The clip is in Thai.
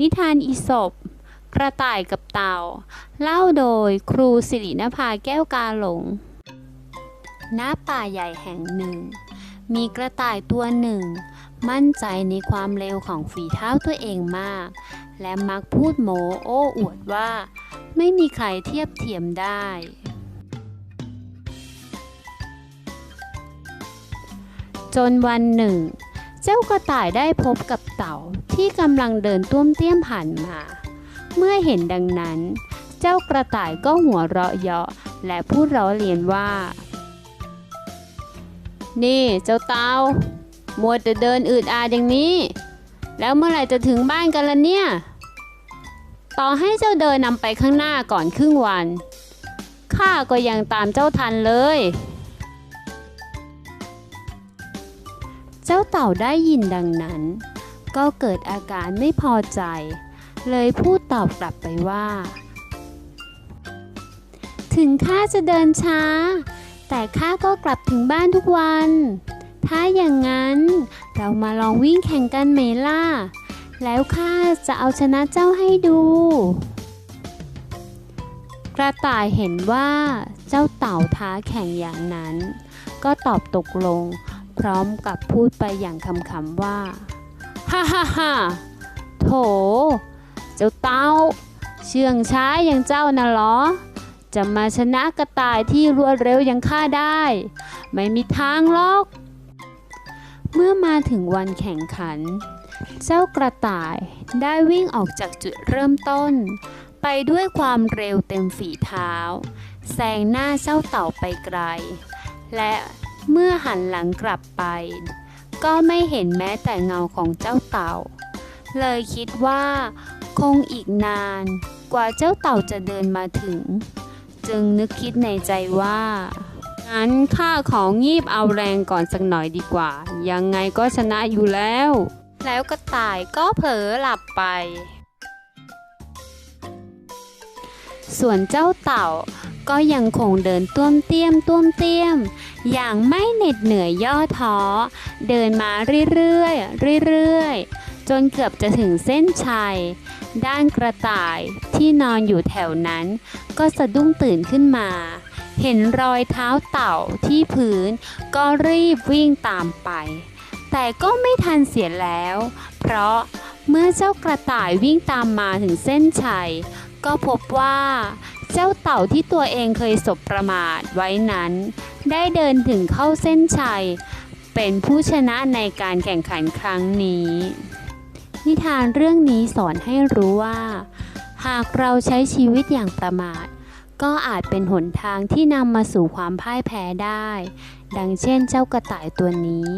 นิทานอีสบกระต่ายกับเต่า เล่าโดยครูสิรินภาแก้วกาหลง ณ ป่าใหญ่แห่งหนึ่ง มีกระต่ายตัวหนึ่ง มั่นใจในความเร็วของฝีเท้าตัวเองมาก และมักพูดโมโอ้อวดว่า ไม่มีใครเทียบเทียมได้ จนวันหนึ่ง เจ้ากระต่ายได้พบกับเต่า ที่กำลังเดินต้วมเตี้ยมผ่านมา เมื่อเห็นดังนั้น เจ้ากระต่ายก็หัวเราะเยาะและพูดล้อเลียนว่า นี่เจ้าเต่ามัวแต่เดินอืดอาดอย่างนี้ แล้วเมื่อไหร่จะถึงบ้านกันล่ะเนี่ย ต่อให้เจ้าเดินนำไปข้างหน้าก่อนครึ่งวัน ข้าก็ยังตามเจ้าทันเลย เจ้าเต่าได้ยินดังนั้น ก็เกิดอาการไม่พอใจ เลยพูดตอบกลับไปว่า ถึงข้าจะเดินช้า แต่ข้าก็กลับถึงบ้านทุกวัน ถ้าอย่างนั้นเรามาลองวิ่งแข่งกันไหมล่ะ แล้วข้าจะเอาชนะเจ้าให้ดู กระต่ายเห็นว่าเจ้าเต่าท้าแข่งอย่างนั้น ก็ตอบตกลง พร้อมกับพูดไปอย่างคำๆว่า ฮ่าฮ่าฮ่าโถ เจ้าเต่าเชื่องช้าอย่างเจ้าน่ะหรอ จะมาชนะกระต่ายที่รวดเร็วอย่างข้าได้ ไม่มีทางหรอก เมื่อมาถึงวันแข่งขัน เจ้ากระต่ายได้วิ่งออกจากจุดเริ่มต้น ไปด้วยความเร็วเต็มฝีเท้า แซงหน้าเจ้าเต่าไปไกล และเมื่อหันหลังกลับไป ก็ไม่เห็นแม้แต่เงาของเจ้าเต่า เลยคิดว่า คงอีกนานกว่าเจ้าเต่าจะเดินมาถึง จึงนึกคิดในใจว่างั้นข้าของงีบเอาแรงก่อนสักหน่อยดีกว่า ยังไงก็ชนะอยู่แล้ว แล้วกระต่ายก็เผลอหลับไป ส่วนเจ้าเต่า ก็ยังคงเดินต้วมเตี้ยมต้วมเตี้ยม อย่างไม่เหน็ดเหนื่อยย่อท้อ เดินมาเรื่อยๆเรื่อยๆ จนเกือบจะถึงเส้นชัย ด้านกระต่ายที่นอนอยู่แถวนั้น ก็สะดุ้งตื่นขึ้นมา เห็นรอยเท้าเต่าที่พื้น ก็รีบวิ่งตามไป แต่ก็ไม่ทันเสียแล้ว เพราะเมื่อเจ้ากระต่ายวิ่งตามมาถึงเส้นชัย ก็พบว่า เจ้าเต่าที่ตัวเองเคยสบประมาทไว้นั้น ได้เดินถึงเข้าเส้นชัย เป็นผู้ชนะในการแข่งขันครั้งนี้ นิทานเรื่องนี้สอนให้รู้ว่า หากเราใช้ชีวิตอย่างประมาท ก็อาจเป็นหนทางที่นำมาสู่ความพ่ายแพ้ได้ ดังเช่นเจ้ากระต่ายตัวนี้